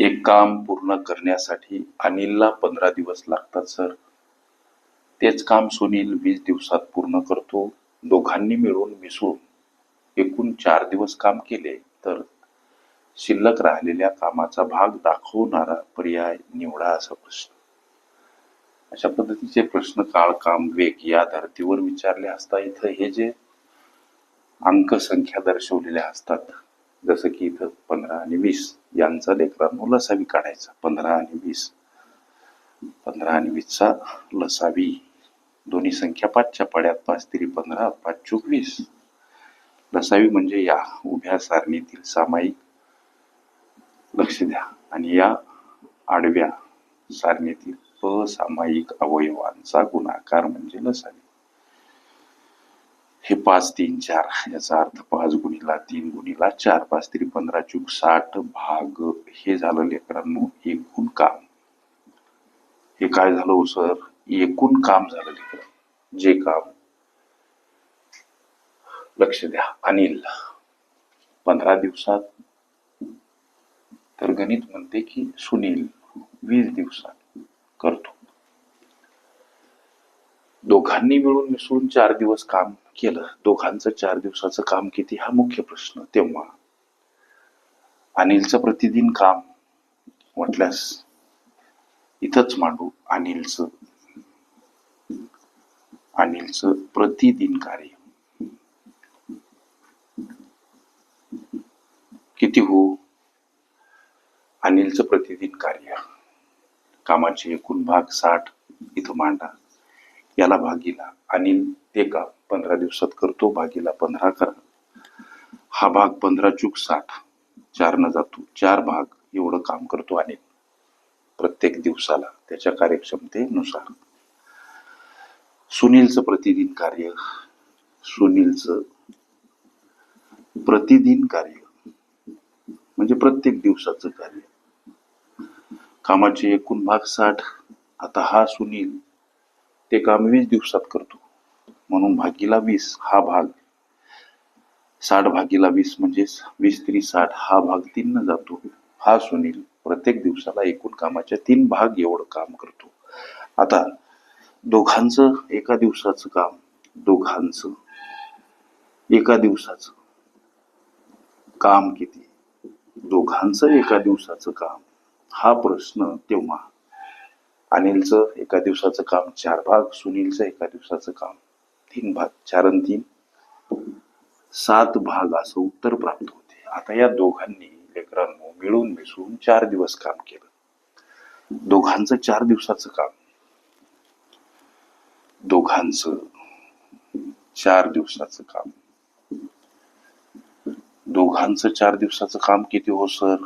एक काम पूर्ण करण्यासाठी अनिलला पंधरा दिवस लागतात सर. तेच काम सुनील वीस दिवसात पूर्ण करतो. दोघांनी मिळून मिसळून एकूण चार दिवस काम केले तर शिल्लक राहिलेल्या कामाचा भाग दाखवणारा पर्याय निवडा असा प्रश्न. अशा पद्धतीचे प्रश्न काळ काम वेग या धर्तीवर विचारले असता इथं हे जे अंक संख्या दर्शवलेल्या असतात जसं की इथं पंधरा आणि वीस यांचा लेकरांनो लसावी काढायचा. पंधरा आणि वीस. पंधरा आणि वीसचा लसावी. दोन्ही संख्या पाचच्या पाड्यात पाच तिरी पंधरा पाच चूक वीस. लसावी म्हणजे या उभ्या सारणीतील सामायिक. लक्ष द्या. आणि या आडव्या सारणीतील असामायिक अवयवांचा गुणाकार म्हणजे लसावी. हे पाच तीन चार याचा अर्थ पाच गुणीला तीन गुणीला चार पाच तरी पंधरा चूक साठ भाग हे झालं लेकरांनो एकूण काम. हे काय झालं हो सर? एकूण काम झालं लेकर. जे काम? लक्ष द्या. अनिल पंधरा दिवसात? तर गणित म्हणते की सुनील वीस दिवसात. करतो. दोघांनी मिळून मिसळून चार दिवस काम केलं. दोघांचं चार दिवसाचं काम किती? हा मुख्य प्रश्न. तेव्हा अनिलचं प्रतिदिन काम म्हटल्यास इथंच मांडू अनिलचं अनिलचं प्रतिदिन कार्य. किती हो? अनिलचं प्रतिदिन कार्य. कामाचे एकूण भाग साठ. इथं मांडा. याला भागीला अनिल ते काम. पंधरा दिवसात करतो भागीला पंधरा करा. हा भाग पंधरा चूक साठ चार न जातो. चार भाग एवढं काम करतो आणि प्रत्येक दिवसाला त्याच्या कार्यक्षमतेनुसार. सुनीलचं प्रतिदिन कार्य सुनीलचं प्रतिदिन कार्य म्हणजे प्रत्येक दिवसाचं कार्य. कामाचे एकूण भाग साठ. आता हा सुनील ते काम वीस दिवसात करतो. म्हणून भागीला वीस हा भाग. साठ भागीला वीस म्हणजे वीस तरी साठ हा भाग तीन न जातो. हा सुनील प्रत्येक दिवसाला एकूण कामाच्या तीन भाग एवढं काम करतो. आता दोघांचं एका दिवसाचं काम दोघांचं एका दिवसाचं काम किती? दोघांचं एका दिवसाचं काम. हा प्रश्न तेव्हा. अनिलचं एका दिवसाचं काम चार भाग सुनीलचं एका दिवसाचं काम. तीन भाग चार तीन. सात भाग असं उत्तर प्राप्त होते. आता या दोघांनी लेकरांनो मिळून मिसळून चार दिवस काम केलं. दोघांचं चार दिवसाचं काम. दोघांचं चार दिवसाचं काम. दोघांचं चार दिवसाचं काम किती हो सर?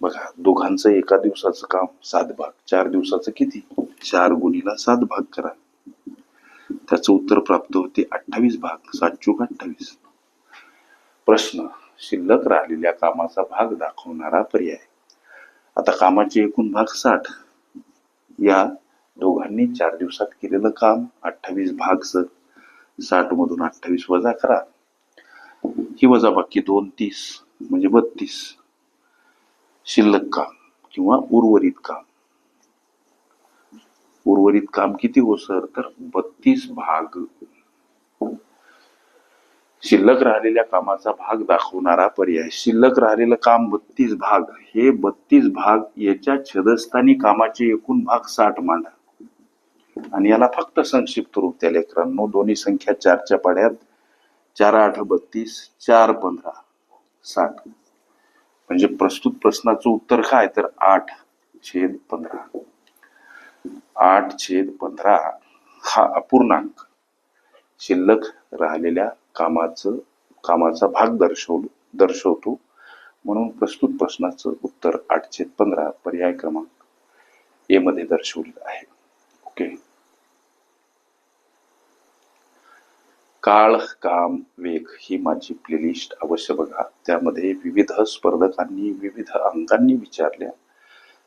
बघा दोघांचं एका दिवसाचं काम सात भाग. चार दिवसाचं किती? चार गुणीला सात भाग करा. त्याचं उत्तर प्राप्त होते अठ्ठावीस भाग सात चूक अठ्ठावीस. प्रश्न शिल्लक राहिलेल्या कामाचा भाग दाखवणारा पर्याय. आता कामाचे एकूण भाग साठ. या दोघांनी चार दिवसात केलेलं काम अठ्ठावीस भाग साठ मधून अठ्ठावीस वजा करा. ही वजा बाकी दोन तीस म्हणजे बत्तीस. शिल्लक काम किंवा उर्वरित काम. उर्वरित काम किती हो सर? तर बत्तीस भाग. शिल्लक राहिलेल्या कामाचा भाग दाखवणारा पर्याय. शिल्लक राहिलेलं काम बत्तीस भाग. हे बत्तीस भाग याच्या छदस्थानी कामाचे एकूण भाग साठ मांडा. आणि याला फक्त संक्षिप्त रूप त्या लेकरांनो. दोन्ही संख्या चारच्या पाड्यात चार आठ बत्तीस चार पंधरा साठ. म्हणजे प्रस्तुत प्रश्नाचं उत्तर काय? तर आठ छेद पंधरा. आठ छेद पंधरा हा अपूर्णांक. शिल्लक राहिलेल्या कामाचं कामाचा भाग दर्शव दर्शवतो. म्हणून प्रस्तुत प्रश्नाचं उत्तर आठ छेद पंधरा पर्याय क्रमांक ए मध्ये दर्शवलेलं आहे. ओके. काळ काम वेग ही माझी प्लेलिस्ट अवश्य बघा. त्यामध्ये विविध स्पर्धकांनी विविध अंकांनी विचारल्या.